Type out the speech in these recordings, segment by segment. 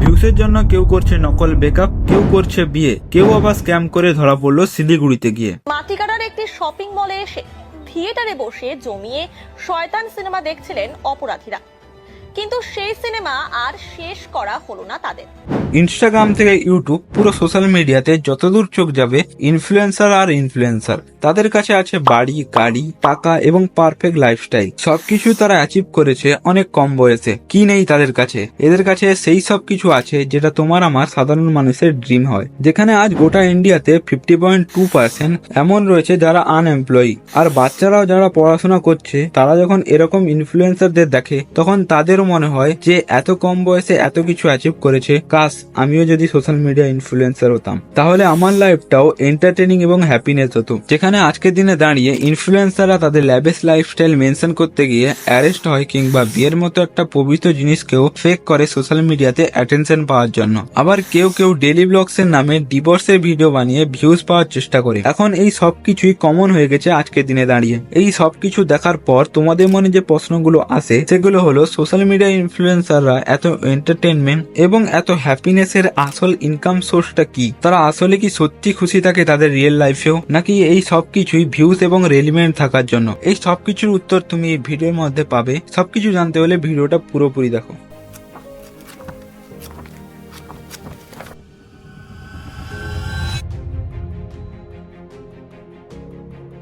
ভিউসের জন্য কেউ করছে নকল বেকআপ, কেউ করছে বিয়ে, কেউ আবার স্ক্যাম করে ধরা পড়ল শিলিগুড়িতে গিয়ে। মাটিকাটার একটি শপিং মলে এসে থিয়েটারে বসে জমিয়ে শয়তান সিনেমা দেখছিলেন অপরাধীরা। কিন্তু সেই সিনেমা আর শেষ করা হলো না তাদের। ইনস্টাগ্রাম থেকে ইউটিউব পুরো সোশ্যাল মিডিয়াতে যতদূর চোখ যাবে ইনফ্লুয়েন্সার আর ইনফ্লুয়েন্সার তাদের কাছে আছে বাড়ি, গাড়ি টাকা এবং পারফেক্ট লাইফস্টাইল সবকিছু তারা অ্যাচিভ করেছে অনেক কম বয়সে। কি নেই তাদের কাছে? এদের কাছে সেই সব কিছু আছে যেটা তোমার আমার সাধারণ মানুষের ড্রিম হয়। যেখানে আজ গোটা ইন্ডিয়াতে ফিফটি পয়েন্ট টু পার্সেন্ট এমন রয়েছে যারা আনএমপ্লয়ি আর বাচ্চারাও যারা পড়াশোনা করছে, তারা যখন এরকম ইনফ্লুয়েন্সারদের দেখে, তখন তাদেরও মনে হয় যে এত কম বয়সে এত কিছু অ্যাচিভ করেছে। কাশ আমিও যদি সোশ্যাল মিডিয়া ইনফ্লুয়েন্সার হতাম, তাহলে আমার লাইফটাও এন্টারটেনিং এবং হ্যাপিনেস হতো। যেখানে আজকের দিনে দাঁড়িয়ে ইনফ্লুয়েন্সাররা তাদের ল্যাবেস লাইফস্টাইল মেনশন করতে গিয়ে অ্যারেস্ট হয় কিংবা বিয়ের মতো একটা পবিত্র জিনিসকেও ফেক করে সোশ্যাল মিডিয়াতে অ্যাটেনশন পাওয়ার জন্য। আবার কেউ কেউ ডেলি ব্লগস এর নামে ডিভোর্সের ভিডিও বানিয়ে ভিউজ পাওয়ার চেষ্টা করে। এখন এই সব কিছুই কমন হয়ে গেছে আজকের দিনে দাঁড়িয়ে। এই সব কিছু দেখার পর তোমাদের মনে যে প্রশ্নগুলো আসে, সেগুলো হলো সোশ্যাল মিডিয়া ইনফ্লুয়েন্সাররা এত এন্টারটেনমেন্ট এবং এত হ্যাপিনেসের আসল ইনকাম সোর্সটা কি? তারা আসলে কি সত্যি খুশি থাকে তাদের রিয়েল লাইফেও নাকি এই সব কিছুই ভিউজ এবং রেলিমেন্ট থাকার জন্য? এই সব কিছুর উত্তর তুমি এই ভিডিওর মধ্যে পাবে। সবকিছু জানতে হলে ভিডিওটা পুরোপুরি দেখো।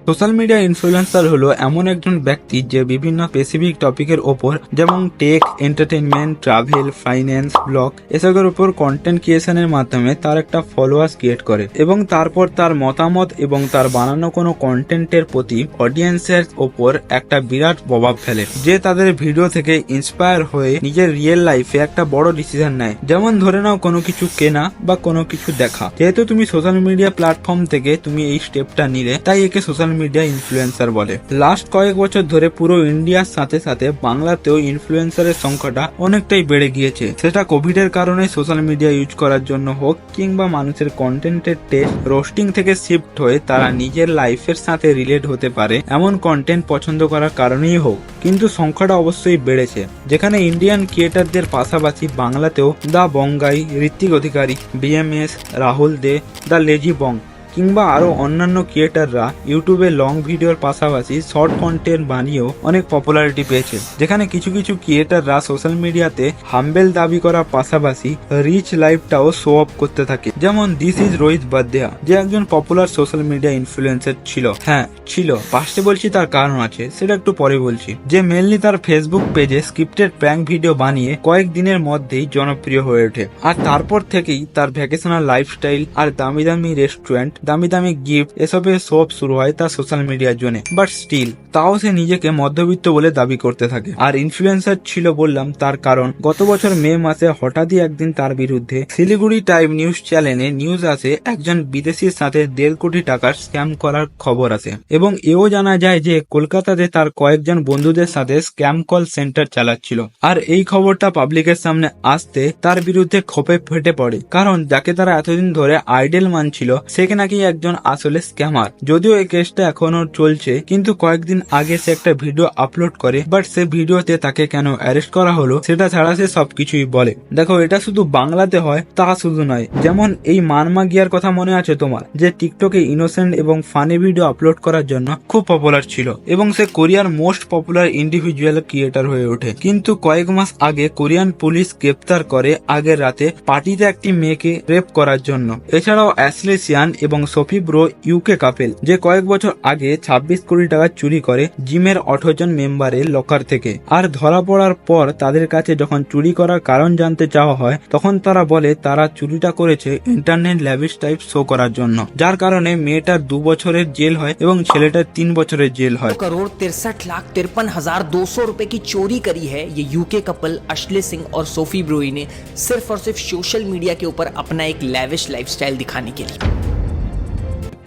সোশ্যাল মিডিয়া ইনফ্লুয়েন্সার হলো এমন একজন ব্যক্তি যে বিভিন্ন স্পেসিফিক টপিকের ওপর, যেমন tech entertainment travel finance blog এসবের উপর কন্টেন্ট ক্রিয়েশনের মাধ্যমে তার একটা ফলোয়ার্স ক্রিয়েট করে এবং তারপর তার মতামত এবং তার বানানো কোনো কন্টেন্টের প্রতি অডিয়েন্সের ওপর একটা বিরাট প্রভাব ফেলে, যে তাদের ভিডিও থেকে ইন্সপায়ার হয়ে নিজের রিয়েল লাইফে একটা বড় ডিসিশন নেয়। যেমন ধরে নাও কোনো কিছু কেনা বা কোনো কিছু দেখা। যেহেতু তুমি সোশ্যাল মিডিয়া প্ল্যাটফর্ম থেকে তুমি এই স্টেপটা নিলে, তাই একে সোশ্যাল মিডিয়া ইনফ্লুয়েন্সার বলে। লাস্ট কয়েক বছর ধরে পুরো ইন্ডিয়ার সাথে সাথে বাংলাতেও ইনফ্লুয়েন্সারের সংখ্যাটা অনেকটাই বেড়ে গিয়েছে। সেটা কোভিড এর কারণে সোশ্যাল মিডিয়া ইউজ করার জন্য হোক কিংবা মানুষের কন্টেন্টের টেস্ট রোস্টিং থেকে শিফট হয়ে তারা নিজের লাইফের সাথে রিলেট হতে পারে, এমন কন্টেন্ট পছন্দ করার কারণেই হোক। কিন্তু সংখ্যাটা অবশ্যই বেড়েছে। যেখানে ইন্ডিয়ান ক্রিয়েটারদের পাশাপাশি বাংলাতেও the Bong Guy Ritwik Adhikari BMS Rahul Dey the lazy Bong কিংবা আরও অন্যান্য ক্রিয়েটাররা ইউটিউবে লং ভিডিওর পাশাপাশি শর্ট কন্টেন্ট বানিয়েও অনেক পপুলারিটি পেয়েছে। যেখানে কিছু কিছু ক্রিয়েটাররা সোশ্যাল মিডিয়াতে হাম্বেল দাবি করার পাশাপাশি রিচ লাইফটাও শো অফ করতে থাকে। যেমন দিস ইজ রোহিত বাদ্দেয়া যে একজন পপুলার সোশ্যাল মিডিয়া ইনফ্লুয়েন্সার ছিল। হ্যাঁ ছিল। পাশে বলছি তার কারণ আছে, সেটা একটু পরে বলছি। যে মেনলি তার ফেসবুক পেজে স্ক্রিপ্টেড প্র্যাঙ্ক ভিডিও বানিয়ে কয়েক দিনের মধ্যেই জনপ্রিয় হয়ে ওঠে। আর তারপর থেকেই তার ভ্যাকেশনাল লাইফস্টাইল আর দামি দামি রেস্টুরেন্ট দামি দামি গিফট এসবের সব শুরু হয় তার সোশ্যাল মিডিয়ার জন্য। বাট স্টিল তাও সে নিজেকে মধ্যবিত্ত বলে দাবি করতে থাকে। আর ইনফ্লুয়েন্সার ছিল বললাম তার কারণ, গত বছর মে মাসে হঠাৎই একদিন তার বিরুদ্ধে শিলিগুড়ি টাইম নিউজ চ্যানেলে নিউজ আসে, একজন বিদেশির সাথে দেড় কোটি টাকার স্ক্যাম করার খবর আসে। এবং এও জানা যায় যে, কলকাতাতে তার কয়েকজন বন্ধুদের সাথে স্ক্যাম কল সেন্টার চালাচ্ছিল। আর এই খবরটা পাবলিকের সামনে আসতে তার বিরুদ্ধে ক্ষোভে ফেটে পড়ে। কারণ, যাকে তারা এতদিন ধরে আইডেল মানছিল সে নাকি একজন আসলে স্ক্যামার যদিও এই কেসটা এখনও চলছে, কিন্তু কয়েকদিন আগে সে একটা ভিডিও আপলোড করে বাট সে ভিডিওতে তাকে কেন অ্যারেস্ট করা হলো, সেটা ছাড়া সে সবকিছুই বলে। দেখো, এটা শুধু বাংলাতে হয়, তা শুধু নয়। যেমন এই মানমা গিয়ার কথা মনে আছে তোমার, যে টিকটকে ইনোসেন্ট এবং ফানি ভিডিও আপলোড করার জন্য খুব পপুলার ছিল, এবং সে কোরিয়ার মোস্ট পপুলার ইন্ডিভিজুয়াল ক্রিয়েটার হয়ে ওঠে। কিন্তু কয়েক মাস আগে কোরিয়ান পুলিশ গ্রেপ্তার করে আগের রাতে পার্টিতে একটি মেয়েকে রেপ করার জন্য। এছাড়াও অ্যাসলেসিয়ান এবং সফি ব্রো ইউকে কাপেল যে কয়েক বছর আগে ২৬ কোটি টাকা চুরি করে জিমের আঠারো জন মেম্বারের লকার থেকে আর ধরা পড়ার পর তাদের কাছে যখন চুরি করার কারণ জানতে চাওয়া হয় তখন তারা বলে তারা চুরিটা করেছে ইন্টারনেট ল্যাবিস টাইপ শো করার জন্য যার কারণে মেয়েটার দু বছরের জেল হয় এবং ছেলেটার তিন বছরের জেল হয় करोड़ तिरसठ लाख तिरपन हजार दो सौ रुपए की चोरी करी है ये यूके कपल अश्ले सिंह और सोफी ब्रोई ने सिर्फ और सिर्फ सोशल मीडिया के ऊपर अपना एक लेविश लाइफस्टाइल दिखाने के लिए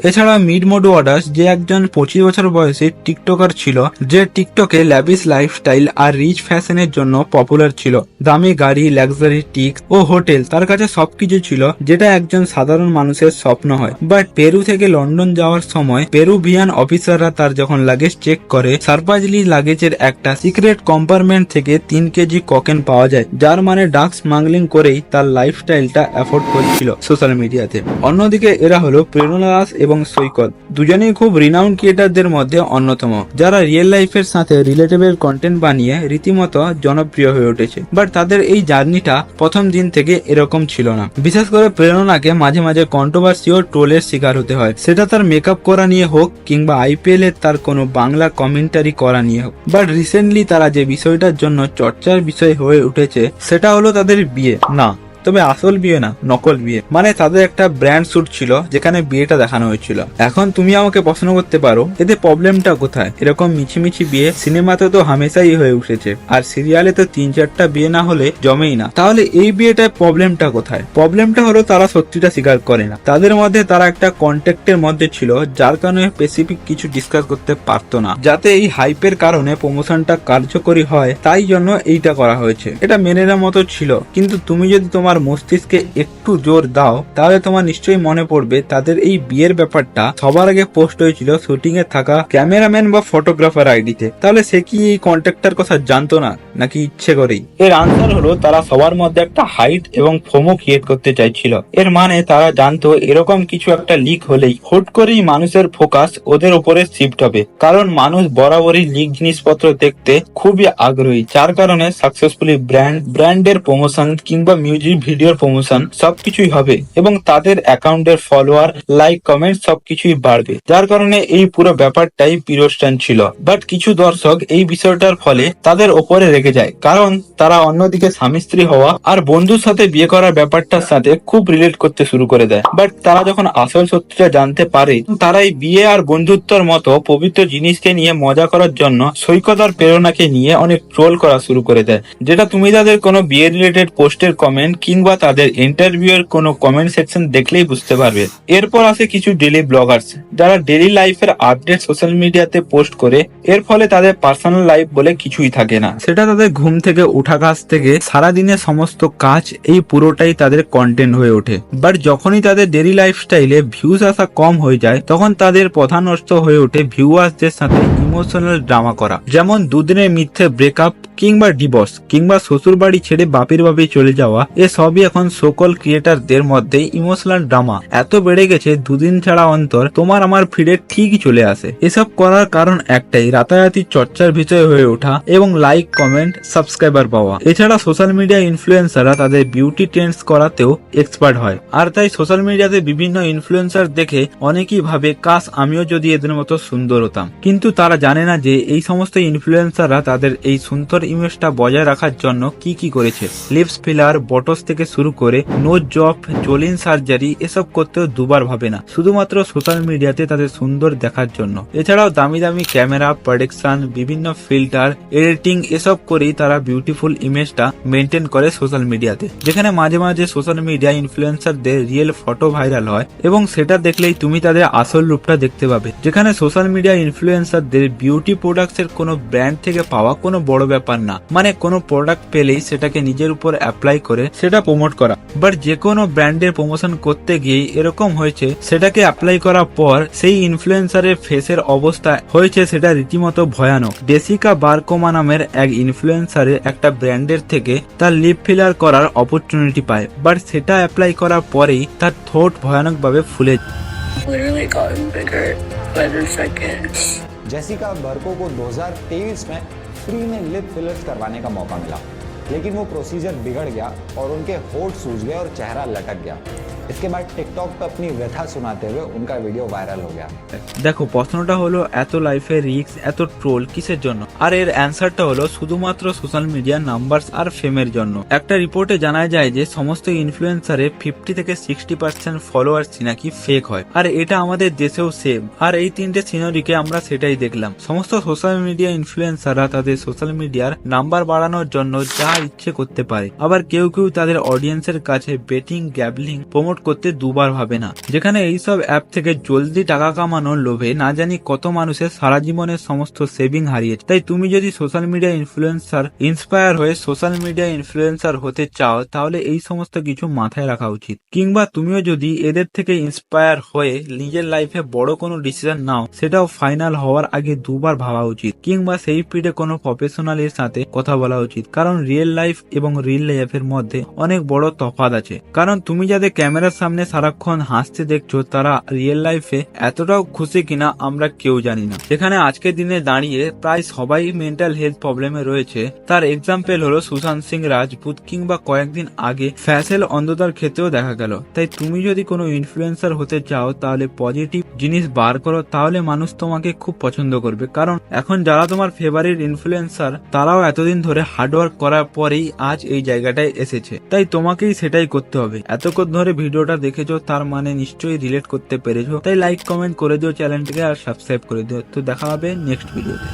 এছাড়া মিড মোড ওয়াটার্স যে একজন পঁচিশ বছর বয়সে টিকটকার ছিল, যে টিকটকে ল্যাবিস লাইফস্টাইল আর রিচ ফ্যাশনের জন্য পপুলার ছিল। দামি গাড়ি লাক্সারি টিক ও হোটেল তার কাছে সবকিছু ছিল, যেটা একজন সাধারণ মানুষের স্বপ্ন হয়। বাট পেরু থেকে লন্ডন যাওয়ার সময় পেরুভিয়ান অফিসাররা তার যখন লাগেজ চেক করে সারপ্রাইজলি লাগেজের একটা সিক্রেট কম্পার্টমেন্ট থেকে তিন কেজি ককেন পাওয়া যায়, যার মানে ডাক স্মাগলিং করেই তার লাইফস্টাইলটা অ্যাফোর্ড করছিল সোশ্যাল মিডিয়াতে অন্যদিকে এরা হলো প্রেরণা দাস এবং সৈকত। দুজনেই খুব রিনাউন্ড ক্রিয়েটারদের মধ্যে অন্যতম, যারা রিয়েল লাইফের সাথে রিলেটেবল কন্টেন্ট বানিয়ে রীতিমতো জনপ্রিয় হয়ে উঠেছে। বাট তাদের এই জার্নিটা প্রথম দিন থেকে এরকম ছিল না। বিশেষ করে প্রেরণাকে মাঝে মাঝে কন্ট্রোভার্সি ও ট্রোলের শিকার হতে হয়। সেটা তার মেকআপ করা নিয়ে হোক কিংবা আইপিএল এর তার কোনো বাংলা কমেন্টারি করা নিয়ে হোক। বাট রিসেন্টলি তারা যে বিষয়টার জন্য চর্চার বিষয় হয়ে উঠেছে, সেটা হলো তাদের বিয়ে। না। তবে আসল বিয়ে না, নকল বিয়ে। মানে তাদের একটা ব্র্যান্ড শুট ছিল, যেখানে বিয়েটা দেখানো হয়েছিল। এখন তুমি আমাকে প্রশ্ন করতে পারো এতে প্রবলেমটা কোথায়? এরকম মিছিমিছি বিয়ে সিনেমাতে তো হামেশাই হয়ে উঠেছে, আর সিরিয়ালে তো তিন চারটা বিয়ে না হলে জমেই না। তাহলে এই বিয়েটায় প্রবলেমটা কোথায়? প্রবলেমটা হলো তারা সত্যিটা স্বীকার করে না। তাদের মধ্যে তারা একটা কন্ট্যাক্টের মধ্যে ছিল, যার কারণে স্পেসিফিক কিছু ডিসকাস করতে পারতো না। যাতে এই হাইপের কারণে প্রমোশনটা কার্যকরী হয়, তাই জন্য এইটা করা হয়েছে। এটা মেনে নেওয়ার মতো ছিল। কিন্তু তুমি যদি তোমার মস্তিষ্কে একটু জোর দাও, তাহলে তোমার নিশ্চয়ই মনে পড়বে তাদের এই বিয়ের ব্যাপারটা সবার আগে পোস্ট হয়েছিল শুটিং এ থাকা ক্যামেরাম্যান বা ফটোগ্রাফার আইডিতে। তাহলে সে কি এই কন্ট্যাক্টার কথা জানতো না, নাকি ইচ্ছে করেই? এর আনসার হলো তারা সবার মধ্যে একটা হাইট এবং ফোমো ক্রিয়েট করতে চাইছিল। এর মানে তারা জানতো এরকম কিছু একটা লিক হলেই হুট করেই মানুষের ফোকাস ওদের উপরে শিফট হবে। কারণ মানুষ বরাবরই লিক জিনিসপত্র দেখতে খুবই আগ্রহী, যার কারণে সাকসেসফুলি ব্র্যান্ড ব্র্যান্ডের প্রমোশন কিংবা মিউজিক ভিডিওর প্রমোশন সবকিছুই হবে এবং তাদের অ্যাকাউন্টের ফলোয়ার লাইক কমেন্ট সবকিছুই বাড়বে। যার কারণে এই পুরো ব্যাপারটাই পিরোস্টান ছিল। বাট কিছু দর্শক এই বিষয়টার ফলে তাদের ওপরে রেগে যায়। কারণ তারা অন্যদিকে স্বামী স্ত্রী হওয়া আর বন্ধুর সাথে বিয়ে করার ব্যাপারটার সাথে খুব রিলেট করতে শুরু করে দেয়। বাট তারা যখন আসল সত্যিটা জানতে পারে তারা এই বিয়ে আর বন্ধুত্বর মতো পবিত্র জিনিসকে নিয়ে মজা করার জন্য সৈকত আর প্রেরণাকে নিয়ে অনেক ট্রোল করা শুরু করে দেয়। যেটা তুমি তাদের কোনো বিয়ে রিলেটেড পোস্টের কমেন্ট কিংবা তাদের ইন্টারভিউ এর কোনো কমেন্ট সেকশন দেখলেই বুঝতে পারবে। এরপর আসে কিছু ডেলি ব্লগার্স যারা ডেলি লাইফের আপডেট সোশ্যাল মিডিয়াতে পোস্ট করে, এর ফলে তাদের পার্সোনাল লাইফ বলে কিছুই থাকে না। সেটা তাদের ঘুম থেকে, উঠা কাজ থেকে সারাদিনের সমস্ত কাজ, এই পুরোটাই তাদের কন্টেন্ট হয়ে ওঠে। বাট যখনই তাদের ডেলি লাইফস্টাইলে ভিউজ আসা কম হয়ে যায়, তখন তাদের প্রধান অস্ত্র হয়ে ওঠে ভিউয়ার্সদের সাথে ইমোশনাল ড্রামা করা। যেমন দুদিনের মিথ্যে ব্রেকআপ কিংবা ডিভোর্স কিংবা শ্বশুর বাড়ি ছেড়ে বাপের বাপে চলে যাওয়া, এ সবই এখন সকল ক্রিয়েটারদের মধ্যে ইমোশনাল ড্রামা এত বেড়ে গেছে, দুদিন ছাড়া অন্তর তোমার আমার ফিডে ঠিকই চলে আসে। এসব করার কারণ একটাই, রাতারাতি চর্চার বিষয় হয়ে ওঠা এবং লাইক কমেন্ট সাবস্ক্রাইবার পাওয়া। এছাড়া সোশ্যাল মিডিয়া ইনফ্লুয়েন্সাররা তাদের বিউটি ট্রেন্ডস করাতেও এক্সপার্ট হয়। আর তাই সোশ্যাল মিডিয়াতে বিভিন্ন ইনফ্লুয়েন্সার দেখে অনেকেই ভাবে, কাশ, আমিও যদি এদের মতো সুন্দর হতাম। কিন্তু তারা জানে না যে এই সমস্ত ইনফ্লুয়েন্সাররা তাদের এই সুন্দর ইমেজটা বজায় রাখার জন্য কি কি করেছে? লিপস ফিলার, বটস থেকে শুরু করে নোজ জব জলিন সার্জারি, এসব করতেও দুবার ভাবে না। শুধুমাত্র সোশ্যাল মিডিয়াতে তাদের সুন্দর দেখার জন্য। এছাড়াও দামি দামি ক্যামেরা, প্রোডাকশন, বিভিন্ন ফিল্টার, এডিটিং এসব করেই তারা বিউটিফুল ইমেজটা মেনটেন করে সোশ্যাল মিডিয়াতে। যেখানে মাঝে মাঝে সোশ্যাল মিডিয়া ইনফ্লুয়েন্সারদের রিয়েল ফটো ভাইরাল হয় এবং সেটা দেখলেই তুমি তাদের আসল রূপটা দেখতে পাবে। যেখানে সোশ্যাল মিডিয়া ইনফ্লুয়েন্সারদের বিউটি প্রোডাক্টস এর কোনো ব্র্যান্ড থেকে পাওয়া কোনো বড় ব্যাপার না মানে কোনো প্রোডাক্ট পেলেই সেটাকে নিজের উপর অ্যাপ্লাই করে সেটা প্রমোট করা বাট যে কোনো ব্র্যান্ডের প্রমোশন করতে গিয়ে এরকম হয়েছে সেটাকে অ্যাপ্লাই করার পর সেই ইনফ্লুয়েন্সারের ফেসের অবস্থা হয়েছে সেটা রীতিমতো ভয়ানক ডেসিকা বারকোমা নামের এক ইনফ্লুয়েন্সারের একটা ব্র্যান্ডের থেকে তার লিপ ফিলার করার অপরচুনিটি পায় বাট সেটা অ্যাপ্লাই করার পরেই তার ঠোঁট ভয়ানকভাবে ফুলে literally gotten bigger by the second. Jessica Bercow को 2023 में फ्री में लिप फिलर्स करवाने का मौका मिला, लेकिन वो प्रोसीजर बिगड़ गया और उनके होठ सूज गए और चेहरा लटक गया। इसके बाद टिकटॉक पर अपनी व्यथा सुनाते हुए उनका वीडियो वायरल हो गया দেখো প্রশ্নটা হলো এত লাইফে রিক্স এত ট্রোল কিসের জন্য আর এর অ্যান্সারটা হলো শুধুমাত্র সোশ্যাল মিডিয়া নাম্বার আর ফেমের জন্য একটা রিপোর্টে জানা যায় যে সমস্ত ইনফ্লুয়েন্সারে ফিফটি থেকে সিক্সটি পার্সেন্ট ফলোয়ার্স নাকি ফেক হয় আর এটা আমাদের দেশেও সেম আর এই তিনটে সিনারিকে আমরা সেটাই দেখলাম সমস্ত সোশ্যাল মিডিয়া ইনফ্লুয়েন্সাররা তাদের সোশ্যাল মিডিয়ার নাম্বার বাড়ানোর জন্য যা ইচ্ছে করতে পারে আবার কেউ কেউ তাদের অডিয়েন্সের কাছে বেটিং গ্যাবলিং প্রমোট করতে দুবার ভাবে না। যেখানে এইসব অ্যাপ থেকে জলদি টাকা কামানোর লোভে না জানি কত মানুষের সারা জীবনের সমস্ত সেভিং হারিয়েছে। তাই তুমি যদি সোশ্যাল মিডিয়া ইনফ্লুয়েন্সার ইন্সপায়ার হয়ে সোশ্যাল মিডিয়া ইনফ্লুয়েন্সার হতে চাও, তাহলে এই সমস্ত কিছু মাথায় রাখা উচিত। কিংবা তুমিও যদি এদের থেকে ইন্সপায়ার হয়ে নিজের লাইফে বড় কোনো ডিসিশন নাও, সেটাও ফাইনাল হওয়ার আগে দুবার ভাবা উচিত। কিংবা সেই পিঠে কোনো প্রফেশনালের সাথে কথা বলা উচিত। কারণ রিয়েল লাইফ এবং রিয়েল লাইফের মধ্যে অনেক বড় তফাৎ আছে। কারণ তুমি যাদের ক্যামেরার সামনে সারাক্ষণ হাসতে দেখছ, তারা রিয়েল লাইফে এতটাও খুশি কিনা আমরা কেউ জানি না। যেখানে আজকের দিনে দাঁড়িয়ে প্রায় সবাই মেন্টাল হেলথ প্রবলেমে রয়েছে। তার এক্সাম্পল হলো সুশান্ত সিং রাজপুত কিংবা কয়েকদিন আগে ফ্যাসেল অন্ধতার ক্ষেত্রেও দেখা গেল। তাই তুমি যদি কোনো ইনফ্লুয়েন্সার হতে চাও, তাহলে পজিটিভ জিনিস বার করো, তাহলে মানুষ তোমাকে খুব পছন্দ করবে। কারণ এখন যারা তোমার ফেভারিট ইনফ্লুয়েন্সার তারাও এতদিন ধরে হার্ডওয়ার্ক করার পরেই আজ এই জায়গাটায় এসেছে। তাই তোমাকেই সেটাই করতে হবে। এতক্ষণ ধরে ভিডিওটা দেখেছ, তার মানে নিশ্চয়ই রিলেট করতে পেরেছ। তাই লাইক কমেন্ট করে দিও চ্যানেলটিকে আর সাবস্ক্রাইব করে দিও। তো দেখা হবে নেক্সট ভিডিওতে